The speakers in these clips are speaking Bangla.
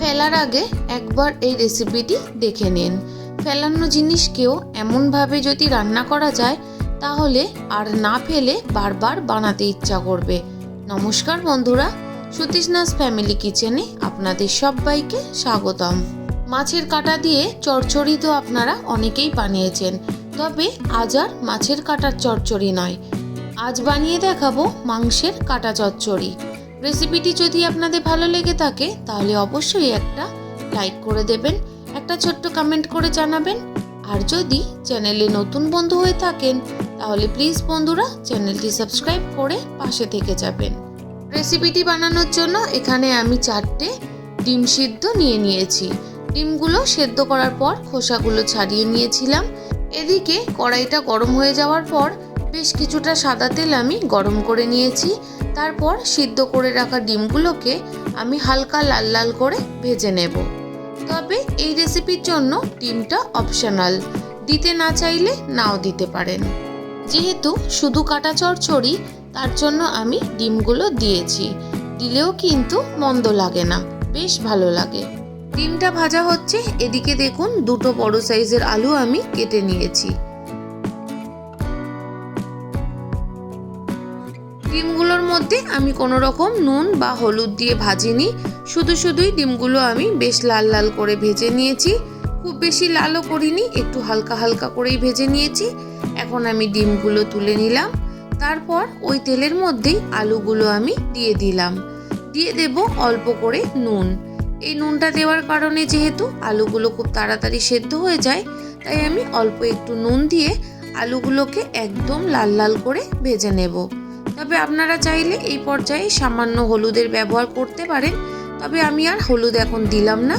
ফেলার আগে একবার এই রেসিপিটি দেখে নিন। ফেলানো জিনিসকেও এমনভাবে যদি রান্না করা যায়, তাহলে আর না ফেলে বারবার বানাতে ইচ্ছা করবে। নমস্কার বন্ধুরা, সুতীষ্ণাস ফ্যামিলি কিচেনে আপনাদের সবাইকে স্বাগতম। মাছের কাটা দিয়ে চচ্চড়ি তো আপনারা অনেকেই বানিয়েছেন, তবে আজ আর মাছের কাটার চচ্চড়ি নয়। আজ বানিয়ে দেখাবো মাংসের কাটা চচ্চড়ি। রেসিপিটি যদি আপনাদের ভালো লেগে থাকে, তাহলে অবশ্যই একটা লাইক করে দেবেন, একটা ছোট্ট কমেন্ট করে জানাবেন। আর যদি চ্যানেলে নতুন বন্ধু হয়ে থাকেন, তাহলে প্লিজ বন্ধুরা চ্যানেলটি সাবস্ক্রাইব করে পাশে থেকে যাবেন। রেসিপিটি বানানোর জন্য এখানে আমি চারটে ডিম সিদ্ধ নিয়ে নিয়েছি। ডিমগুলো সেদ্ধ করার পর খোসাগুলো ছাড়িয়ে নিয়েছিলাম। এদিকে কড়াইটা গরম হয়ে যাওয়ার পর বেশ কিছুটা সাদা তেল আমি গরম করে নিয়েছি। তারপর সিদ্ধ করে রাখা ডিমগুলোকে আমি হালকা লাল লাল করে ভেজে নেব। তবে এই রেসিপির জন্য ডিমটা অপশনাল। দিতে না চাইলে নাও দিতে পারেন। যেহেতু শুধু কাটা চচ্চড়ি তার জন্য আমি ডিমগুলো দিয়েছি। দিলেও কিন্তু মন্দ লাগে না, বেশ ভালো লাগে। ডিমটা ভাজা হচ্ছে, এদিকে দেখুন দুটো বড় সাইজের আলু আমি কেটে নিয়েছি। ডিমগুলোর আমি কোনো রকম নুন বা হলুদ দিয়ে ভাজিনি। শুধু শুধুই ডিমগুলো আমি বেশ লাল লাল করে ভেজে নিয়েছি। খুব বেশি লালও করিনি, একটু হালকা হালকা করেই ভেজে নিয়েছি। এখন আমি ডিমগুলো তুলে নিলাম। তারপর ওই তেলের মধ্যেই আলুগুলো আমি দিয়ে দিলাম। দিয়ে দেব অল্প করে নুন। এই নুনটা দেওয়ার কারণে যেহেতু আলুগুলো খুব তাড়াতাড়ি সেদ্ধ হয়ে যায়, তাই আমি অল্প একটু নুন দিয়ে আলুগুলোকে একদম লাল লাল করে ভেজে নেব। তবে আপনারা চাইলে এই পর্যায়ে সামান্য হলুদের ব্যবহার করতে পারেন, তবে আমি আর হলুদ এখন দিলাম না।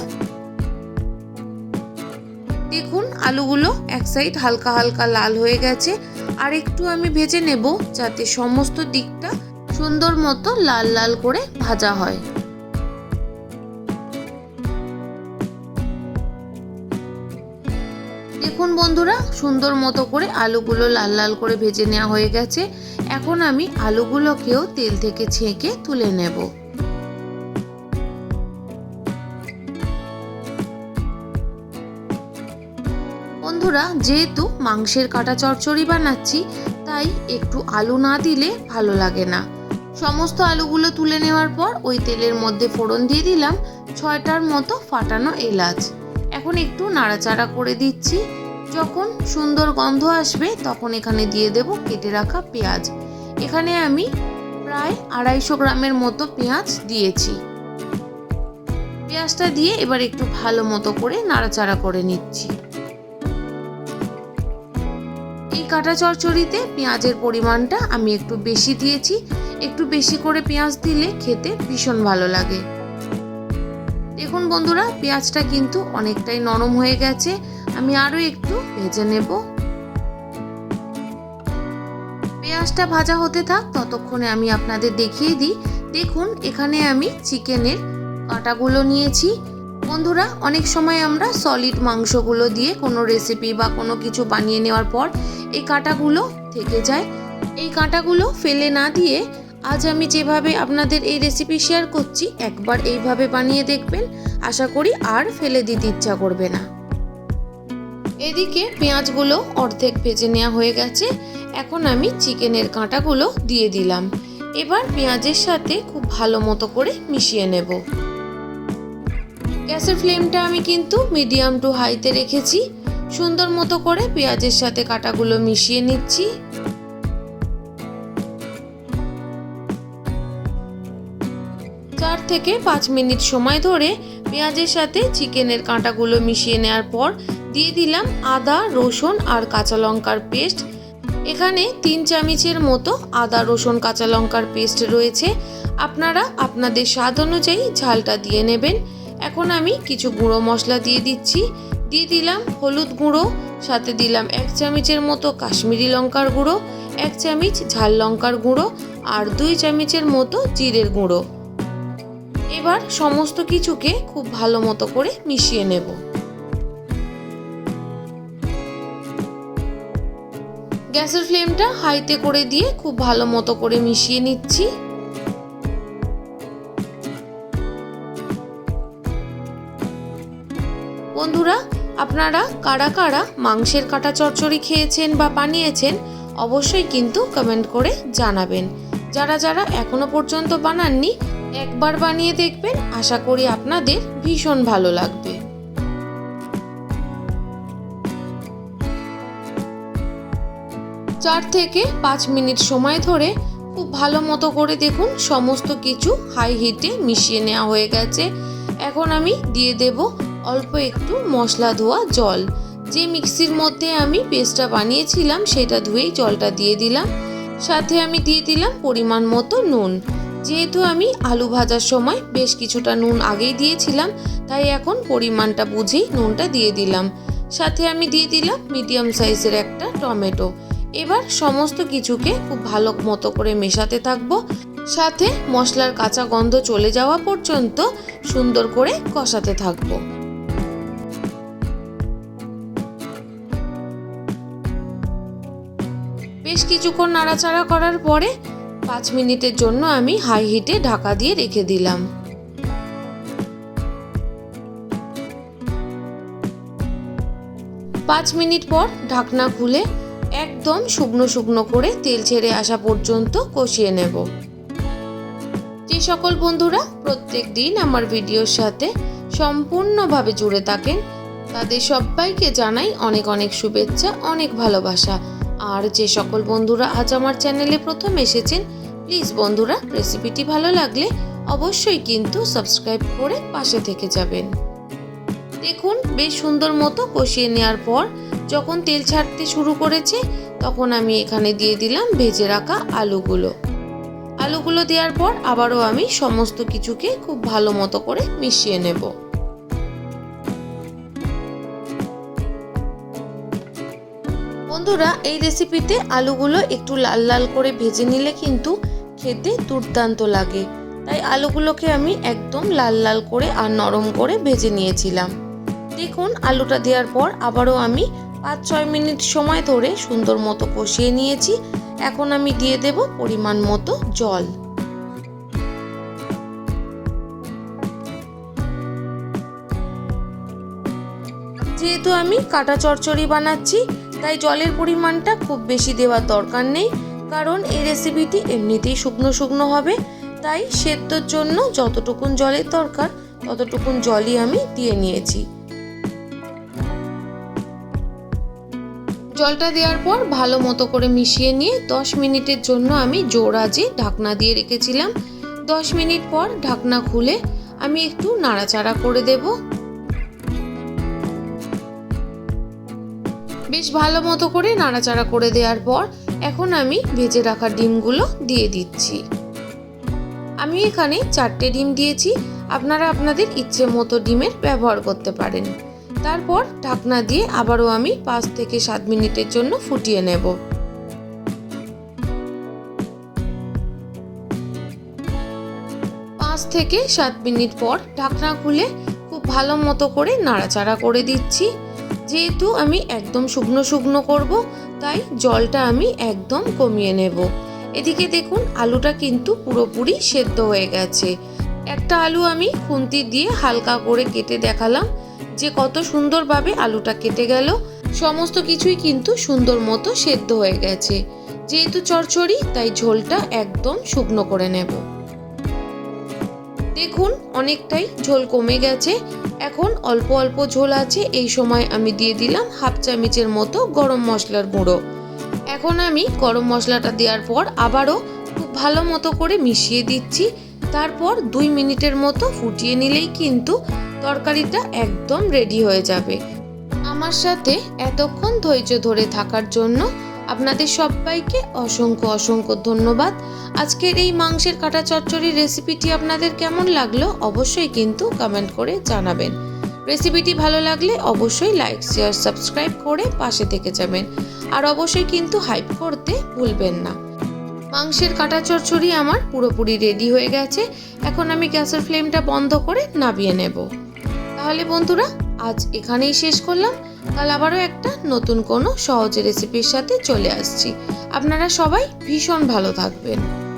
দেখুন, আলুগুলো এক সাইড হালকা হালকা লাল হয়ে গেছে, আর একটু আমি ভেজে নেব যাতে সমস্ত দিকটা সুন্দর মতো লাল লাল করে ভাজা হয়। দেখুন বন্ধুরা, সুন্দর মতো করে আলুগুলো লাল লাল করে ভেজে নেওয়া হয়ে গেছে। এখন আমি আলুগুলোকেও তেল থেকে ছেঁকে তুলে নেব। বন্ধুরা, যেহেতু মাংসের কাটা চচ্চড়ি বানাচ্ছি, তাই একটু আলু না দিলে ভালো লাগে না। সমস্ত আলুগুলো তুলে নেওয়ার পর ওই তেলের মধ্যে ফোড়ন দিয়ে দিলাম, ছয়টার মতো ফাটানো এলাচ। এখন একটু নাড়াচাড়া করে দিচ্ছি। যখন সুন্দর গন্ধ আসবে, তখন এখানে দিয়ে দেব কেটে রাখা পেঁয়াজ। এখানে আমি প্রায় আড়াইশো গ্রামের মতো পেঁয়াজ দিয়েছি। পেঁয়াজটা দিয়ে এবার একটু ভালো মতো করে নাড়াচাড়া করে নিচ্ছি। এই কাটা চচ্চড়িতে পেঁয়াজের পরিমাণটা আমি একটু বেশি দিয়েছি। একটু বেশি করে পেঁয়াজ দিলে খেতে ভীষণ ভালো লাগে। দেখুন বন্ধুরা, পেঁয়াজটা কিন্তু অনেকটাই নরম হয়ে গেছে। আমি আরও একটু ভেজে নেব। পেঁয়াজটা ভাজা হতে থাক, ততক্ষণে আমি আপনাদের দেখিয়ে দিই। দেখুন, এখানে আমি চিকেনের কাঁটাগুলো নিয়েছি। বন্ধুরা, অনেক সময় আমরা সলিড মাংসগুলো দিয়ে কোনো রেসিপি বা কোনো কিছু বানিয়ে নেওয়ার পর এই কাঁটাগুলো থেকে যায়। এই কাঁটাগুলো ফেলে না দিয়ে আজ আমি যেভাবে আপনাদের এই রেসিপি শেয়ার করছি, একবার এইভাবে বানিয়ে দেখবেন। আশা করি আর ফেলে দিতে ইচ্ছা করবে না। এদিকে পেঁয়াজগুলো অর্ধেক ভেজে নেওয়া হয়ে গেছে। এখন আমি চিকেনের কাঁটাগুলো দিয়ে দিলাম। এবার পেঁয়াজের সাথে খুব ভালো মতো করে মিশিয়ে নেব। গ্যাসের ফ্লেমটা আমি কিন্তু মিডিয়াম টু হাইতে রেখেছি। সুন্দর মতো করে পেঁয়াজের সাথে কাঁটাগুলো মিশিয়ে নিচ্ছি। থেকে পাঁচ মিনিট সময় ধরে পেঁয়াজের সাথে চিকেনের কাঁটাগুলো মিশিয়ে নেওয়ার পর দিয়ে দিলাম আদা, রসুন আর কাঁচা লঙ্কার পেস্ট। এখানে তিন চামচের মতো আদা, রসুন, কাঁচা লঙ্কার পেস্ট রয়েছে। আপনারা আপনাদের স্বাদ অনুযায়ী ঝালটা দিয়ে নেবেন। এখন আমি কিছু গুঁড়ো মশলা দিয়ে দিচ্ছি। দিয়ে দিলাম হলুদ গুঁড়ো, সাথে দিলাম এক চামচের মতো কাশ্মীরি লঙ্কার গুঁড়ো, এক চামচ ঝাল লঙ্কার গুঁড়ো আর দুই চামচের মতো জিরের গুঁড়ো। এবার সমস্ত কিছুকে খুব ভালো মতো করে মিশিয়ে নেব। গ্যাসের ফ্লেমটা হাইতে করে দিয়ে খুব ভালো মতো করে মিশিয়ে নিচ্ছি। বন্ধুরা, আপনারা কারা কারা মাংসের কাটা চচ্চড়ি খেয়েছেন বা বানিয়েছেন, অবশ্যই কিন্তু কমেন্ট করে জানাবেন। যারা যারা এখনও পর্যন্ত বানাননি একবার বানিয়ে দেখবেন, আশা করি আপনাদের ভীষণ ভালো লাগবে। চার থেকে পাঁচ মিনিট সময় ধরে খুব ভালো মতো করে দেখুন, সমস্ত কিছু হাই হিটে মিশিয়ে নেওয়া হয়ে গেছে। এখন আমি দিয়ে দেব অল্প একটু মশলা ধোয়া জল। যে মিক্সির মধ্যে আমি পেস্টটা বানিয়েছিলাম, সেটা ধুয়েই জলটা দিয়ে দিলাম। সাথে আমি দিয়ে দিলাম পরিমাণ মতো নুন। যেহেতু আমি আলু ভাজার সময় বেশ কিছুটা নুন আগেই দিয়েছিলাম, তাই এখন পরিমাণটা বুঝেই নুনটা দিয়ে দিলাম। সাথে আমি দিয়ে দিলাম মিডিয়াম সাইজের একটা টমেটো। এবার সমস্ত কিছুকে খুব ভালো মতো করে মেশাতে থাকব। সাথে মশলার কাঁচা গন্ধ চলে যাওয়া পর্যন্ত সুন্দর করে কষাতে থাকব। বেশ কিছুক্ষণ নাড়াচাড়া করার পরে পাঁচ মিনিটের জন্য আমি হাই হিটে ঢাকা দিয়ে রেখে দিলাম। পাঁচ মিনিট পর ঢাকনা খুলে একদম শুকনো শুকনো করে তেল ছেড়ে আসা পর্যন্ত কষিয়ে নেব। যে সকল বন্ধুরা প্রত্যেক দিন আমার ভিডিওর সাথে সম্পূর্ণভাবে জুড়ে থাকেন, তাদের সবাইকে জানাই অনেক অনেক শুভেচ্ছা, অনেক ভালোবাসা। আর যে সকল বন্ধুরা আজ আমার চ্যানেলে প্রথম এসেছেন প্লিজ বন্ধুরা রেসিপিটি ভালো লাগলে অবশ্যই কিন্তু সাবস্ক্রাইব করে পাশে থেকে যাবেন। দেখুন, বেশ সুন্দর মতো কষিয়ে নেওয়ার পর যখন তেল ছাড়তে শুরু করেছে, তখন আমি এখানে দিয়ে দিলাম ভেজে রাখা আলুগুলো। আলুগুলো দেওয়ার পর আবারও আমি সমস্ত কিছুকে খুব ভালো মতো করে মিশিয়ে নেব। বন্ধুরা, এই রেসিপিতে আলুগুলো একটু লাল লাল করে ভেজে নিলে কিন্তু খেতে দুর্দান্ত লাগে। তাই আলুগুলোকে আমি একদম লাল লাল করে আর নরম করে ভেজে নিয়েছিলাম। দেখুন, আলুটা দেওয়ার পর আবারও আমি পাঁচ ছয় মিনিট সময় ধরে সুন্দর মতো কষিয়ে নিয়েছি। এখন আমি দিয়ে দেব পরিমাণ মতো জল। যেহেতু আমি কাটা চচ্চড়ি বানাচ্ছি তাই জলের পরিমাণটা খুব বেশি দেওয়ার দরকার নেই, কারণ এই রেসিপিটি এমনিতেই শুকনো শুকনো হবে। তাই সেদ্ধর জন্য যতটুকুন জলের দরকার, ততটুকুন জলই আমি দিয়ে নিয়েছি। জলটা দেওয়ার পর ভালো মতো করে মিশিয়ে নিয়ে দশ মিনিটের জন্য আমি জোর আজে ঢাকনা দিয়ে রেখেছিলাম, দশ মিনিট পর ঢাকনা খুলে আমি একটু নাড়াচাড়া করে দেব। বেশ ভালো মতো করে নাড়াচাড়া করে দেওয়ার পর এখন আমি ভেজে রাখা ডিমগুলো দিয়ে দিচ্ছি। আমি এখানে চারটে ডিম দিয়েছি। আপনারা আপনাদের ইচ্ছে মতো ডিমের ব্যবহার করতে পারেন। তারপর ঢাকনা দিয়ে আবারও আমি পাঁচ থেকে সাত মিনিটের জন্য ফুটিয়ে নেব। পাঁচ থেকে সাত মিনিট পর ঢাকনা খুলে খুব ভালো মতো করে নাড়াচাড়া করে দিচ্ছি। যেহেতু আমি একদম শুকনো শুকনো করব, তাই জলটা আমি একদম কমিয়ে নেব। এদিকে দেখুন, আলুটা কিন্তু পুরোপুরি সেদ্ধ হয়ে গেছে। একটা আলু আমি খুন্তি দিয়ে হালকা করে কেটে দেখালাম যে কত সুন্দরভাবে আলুটা কেটে গেল। সমস্ত কিছুই কিন্তু সুন্দর মতো সেদ্ধ হয়ে গেছে। যেহেতু চরচড়ি তাই ঝোলটা একদম শুকনো করে নেব। দেখুন, অনেকটাই ঝোল কমে গেছে। এখন অল্প অল্প ঝোল আছে, এই সময় আমি দিয়ে দিলাম হাফ চামচের মতো গরম মশলার গুঁড়ো। এখন আমি গরম মশলাটা দেওয়ার পর আবারও খুব ভালো মতো করে মিশিয়ে দিচ্ছি। তারপর দুই মিনিটের মতো ফুটিয়ে নিলেই কিন্তু তরকারিটা একদম রেডি হয়ে যাবে। আমার সাথে এতক্ষণ ধৈর্য ধরে থাকার জন্য আপনাদের সবাইকে অসংখ্য অসংখ্য ধন্যবাদ। আজকের এই মাংসের কাটা চচ্চড়ির রেসিপিটি আপনাদের কেমন লাগল অবশ্যই কিন্তু কমেন্ট করে জানাবেন। রেসিপিটি ভালো লাগলে অবশ্যই লাইক, শেয়ার, সাবস্ক্রাইব করে পাশে থেকে যাবেন। আর অবশ্যই কিন্তু হাইপ করতে ভুলবেন না। মাংসের কাটা চচ্চড়ি আমার পুরোপুরি রেডি হয়ে গেছে। এখন আমি গ্যাসের ফ্লেমটা বন্ধ করে নামিয়ে নেব। তাহলে বন্ধুরা, আজ এখানেই শেষ করলাম। কাল আবারও একটা নতুন কোনো সহজ রেসিপির সাথে চলে আসছি। আপনারা সবাই ভীষণ ভালো থাকবেন।